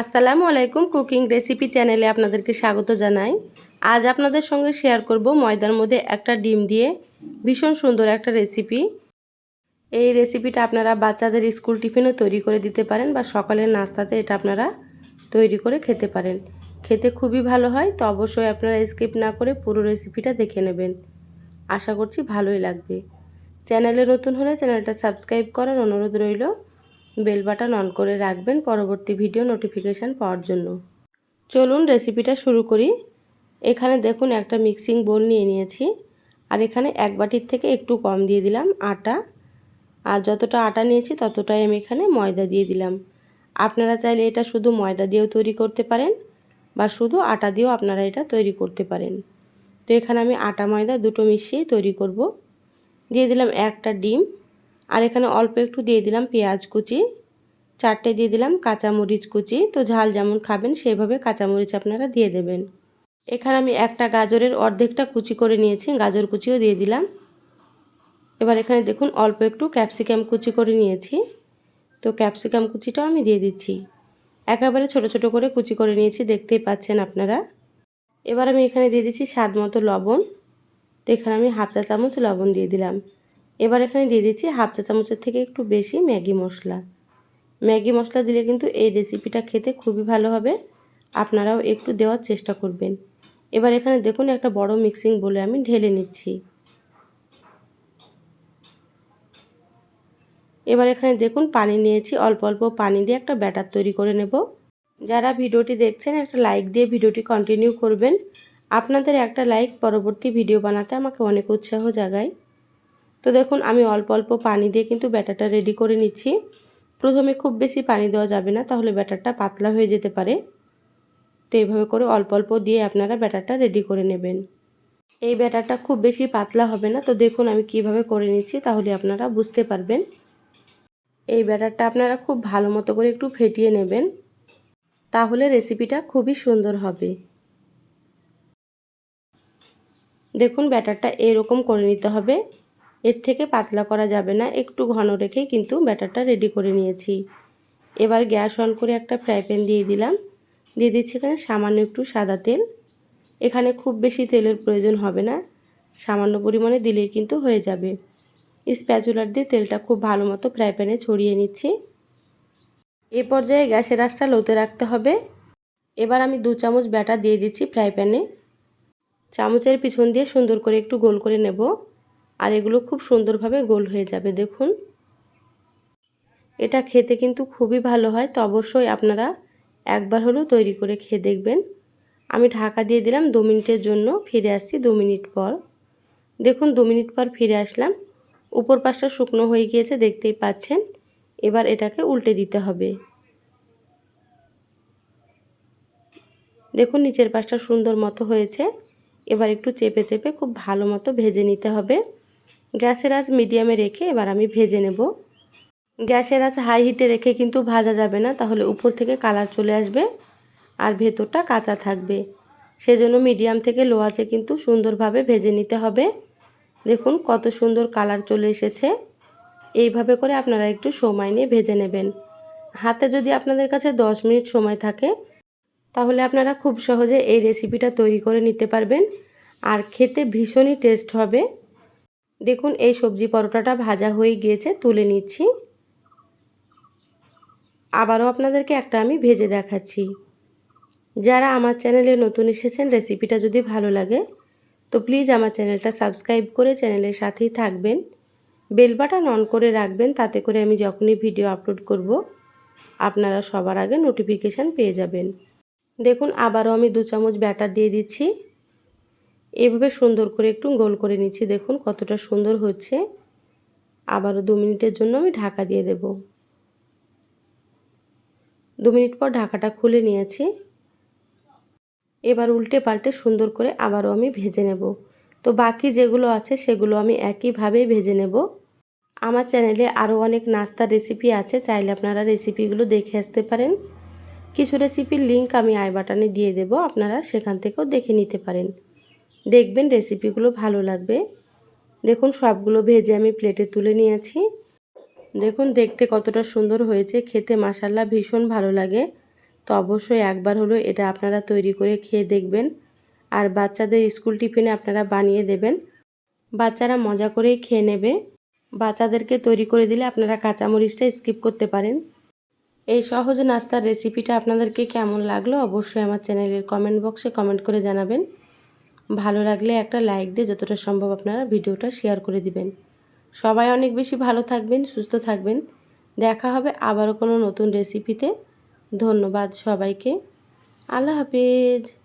আসসালামু আলাইকুম cooking recipe চ্যানেলে আপনাদেরকে স্বাগত জানাই। আজ আপনাদের সঙ্গে শেয়ার করব ময়দার মধ্যে একটা ডিম দিয়ে ভীষণ সুন্দর একটা রেসিপি। এই রেসিপিটা আপনারা বাচ্চাদের স্কুল টিফিনও তৈরি করে দিতে পারেন বা সকালের নাস্তাতে এটা আপনারা তৈরি করে খেতে পারেন। খেতে খুবই ভালো হয়, তো অবশ্যই আপনারা স্কিপ না করে পুরো রেসিপিটা দেখে নেবেন। আশা করছি ভালোই লাগবে। চ্যানেলে নতুন হলে চ্যানেলটা সাবস্ক্রাইব করার অনুরোধ রইল। বেল বাটন অন করে রাখবেন পরবর্তী ভিডিও নোটিফিকেশান পাওয়ার জন্য। চলুন রেসিপিটা শুরু করি। এখানে দেখুন একটা মিক্সিং বোল নিয়ে নিয়েছি। আর এখানে এক বাটির থেকে একটু কম দিয়ে দিলাম আটা। আর যতটা আটা নিয়েছি ততটাই আমি এখানে ময়দা দিয়ে দিলাম। আপনারা চাইলে এটা শুধু ময়দা দিয়েও তৈরি করতে পারেন বা শুধু আটা দিয়েও আপনারা এটা তৈরি করতে পারেন। তো এখানে আমি আটা ময়দা দুটো মিশিয়ে তৈরি করব। দিয়ে দিলাম একটা ডিম। আর এখানে অল্প একটু দিয়ে দিলাম পেঁয়াজ কুচি, চারটে দিয়ে দিলাম কাঁচামরিচ কুচি। তো ঝাল যেমন খাবেন সেইভাবে কাঁচামরিচ আপনারা দিয়ে দেবেন। এখানে আমি একটা গাজরের অর্ধেকটা কুচি করে নিয়েছি, গাজর কুচিও দিয়ে দিলাম। এবার এখানে দেখুন অল্প একটু ক্যাপসিকাম কুচি করে নিয়েছি। তো ক্যাপসিকাম কুচিটাও আমি দিয়ে দিচ্ছি। একেবারে ছোট ছোট করে কুচি করে নিয়েছি, দেখতেই পাচ্ছেন আপনারা। এবার আমি এখানে দিয়ে দিচ্ছি স্বাদ মতো লবণ। তো এখানে আমি হাফ চা চামচ লবণ দিয়ে দিলাম। এবার এখানে দিয়ে দিচ্ছি হাফ চা চামচের থেকে একটু বেশি ম্যাগি মশলা। ম্যাগি মশলা দিলে কিন্তু এই রেসিপিটা খেতে খুবই ভালো হবে। আপনারাও একটু দেওয়ার চেষ্টা করবেন। এবার এখানে দেখুন একটা বড় মিক্সিং বলে আমি ঢেলে নিচ্ছি। এবার এখানে দেখুন পানি নিয়েছি, অল্প অল্প পানি দিয়ে একটা ব্যাটার তৈরি করে নেব। যারা ভিডিওটি দেখছেন একটা লাইক দিয়ে ভিডিওটি কন্টিনিউ করবেন। আপনাদের একটা লাইক পরবর্তী ভিডিও বানাতে আমাকে অনেক উৎসাহ জাগায়। তো দেখুন, আমি অল্প অল্প পানি দিয়ে কিন্তু ব্যাটারটা রেডি করে নিচ্ছি। প্রথমে খুব বেশি পানি দেওয়া যাবে না, তাহলে ব্যাটারটা পাতলা হয়ে যেতে পারে। তো এইভাবে করে অল্প অল্প দিয়ে আপনারা ব্যাটারটা রেডি করে নেবেন। এই ব্যাটারটা খুব বেশি পাতলা হবে না, তো দেখুন আমি কীভাবে করে নিচ্ছি, তাহলে আপনারা বুঝতে পারবেন। এই ব্যাটারটা আপনারা খুব ভালো মতো করে একটু ফেটিয়ে নেবেন, তাহলে রেসিপিটা খুবই সুন্দর হবে। দেখুন, ব্যাটারটা এরকম করে নিতে হবে। এর থেকে পাতলা করা যাবে না, একটু ঘন রেখেই কিন্তু ব্যাটারটা রেডি করে নিয়েছি। এবার গ্যাস অন করে একটা ফ্রাই প্যান দিয়ে দিলাম। দিয়ে দিচ্ছি এখানে সামান্য একটু সাদা তেল। এখানে খুব বেশি তেলের প্রয়োজন হবে না, সামান্য পরিমাণে দিলেই কিন্তু হয়ে যাবে। স্প্যাচুলার দিয়ে তেলটা খুব ভালো মতো ফ্রাই প্যানে ছড়িয়ে নিচ্ছি। এ পর্যায়ে গ্যাসের আঁচটা লোতে রাখতে হবে। এবার আমি দু চামচ ব্যাটার দিয়ে দিচ্ছি ফ্রাই প্যানে। চামচের পিছন দিয়ে সুন্দর করে একটু গোল করে নেব। আর এগুলো খুব সুন্দরভাবে গোল হয়ে যাবে, দেখুন। এটা খেতে কিন্তু খুবই ভালো হয়, তো অবশ্যই আপনারা একবার হলেও তৈরি করে খেয়ে দেখবেন। আমি ঢাকা দিয়ে দিলাম দু মিনিটের জন্য, ফিরে আসছি দু মিনিট পর। দেখুন, দু মিনিট পর ফিরে আসলাম। উপর পাশটা শুকনো হয়ে গিয়েছে, দেখতেই পাচ্ছেন। এবার এটাকে উল্টে দিতে হবে। দেখুন, নিচের পাশটা সুন্দর মতো হয়েছে। এবার একটু চেপে চেপে খুব ভালো মতো ভেজে নিতে হবে। গ্যাসের আঁচ মিডিয়ামে রেখে এবার আমি ভেজে নেব। গ্যাসের আঁচ হাই হিটে রেখে কিন্তু ভাজা যাবে না, তাহলে উপর থেকে কালার চলে আসবে আর ভেতরটা কাঁচা থাকবে। সেজন্য মিডিয়াম থেকে লো আঁচে কিন্তু সুন্দরভাবে ভেজে নিতে হবে। দেখুন কত সুন্দর কালার চলে এসেছে। এইভাবে করে আপনারা একটু সময় নিয়ে ভেজে নেবেন। হাতে যদি আপনাদের কাছে 10 মিনিট সময় থাকে, তাহলে আপনারা খুব সহজে এই রেসিপিটা তৈরি করে নিতে পারবেন। আর খেতে ভীষণই টেস্ট হবে। দেখুন, এই সবজি পরোটাটা ভাজা হয়ে গিয়েছে, তুলে নিচ্ছি। আবারও আপনাদেরকে একটা আমি ভেজে দেখাচ্ছি। যারা আমার চ্যানেলে নতুন এসেছেন, রেসিপিটা যদি ভালো লাগে, তো প্লিজ আমার চ্যানেলটা সাবস্ক্রাইব করে চ্যানেলের সাথেই থাকবেন। বেল বাটন অন করে রাখবেন, তাতে করে আমি যখনই ভিডিও আপলোড করব, আপনারা সবার আগে নোটিফিকেশান পেয়ে যাবেন। দেখুন, আবারও আমি দু চামচ ব্যাটার দিয়ে দিচ্ছি। এভাবে সুন্দর করে একটু গোল করে নিচ্ছি। দেখুন কতটা সুন্দর হচ্ছে। আবারও দু মিনিটের জন্য আমি ঢাকা দিয়ে দেব। দু মিনিট পর ঢাকাটা খুলে নিয়েছি। এবার উল্টে পাল্টে সুন্দর করে আবারও আমি ভেজে নেব। তো বাকি যেগুলো আছে সেগুলো আমি একইভাবেই ভেজে নেব। আমার চ্যানেলে আরও অনেক নাস্তার রেসিপি আছে, চাইলে আপনারা রেসিপিগুলো দেখে আসতে পারেন। কিছু রেসিপির লিঙ্ক আমি আই বাটনে দিয়ে দেব, আপনারা সেখান থেকেও দেখে নিতে পারেন। দেখবেন রেসিপিগুলো ভালো লাগবে। দেখুন সবগুলো ভেজে আমি প্লেটে তুলে নিয়েছি। দেখুন দেখতে কতটা সুন্দর হয়েছে, খেতে মাসাল্লা ভীষণ ভালো লাগে। তো অবশ্যই একবার হলো এটা আপনারা তৈরি করে খেয়ে দেখবেন। আর বাচ্চাদের স্কুল টিফিনে আপনারা বানিয়ে দেবেন। বাচ্চারা মজা করেই খেয়ে নেবে। বাচ্চাদেরকে তৈরি করে দিলে আপনারা কাঁচামরিচটা স্কিপ করতে পারেন। এই সহজ নাস্তার রেসিপিটা আপনাদেরকে কেমন লাগল অবশ্যই আমার চ্যানেলের কমেন্ট বক্সে কমেন্ট করে জানাবেন। ভালো লাগলে একটা লাইক দিয়ে যতটা সম্ভব আপনারা ভিডিওটা শেয়ার করে দিবেন। সবাই অনেক বেশি ভালো থাকবেন, সুস্থ থাকবেন। দেখা হবে আবারও কোনো নতুন রেসিপিতে ধন্যবাদ সবাইকে। আল্লাহ হাফিজ।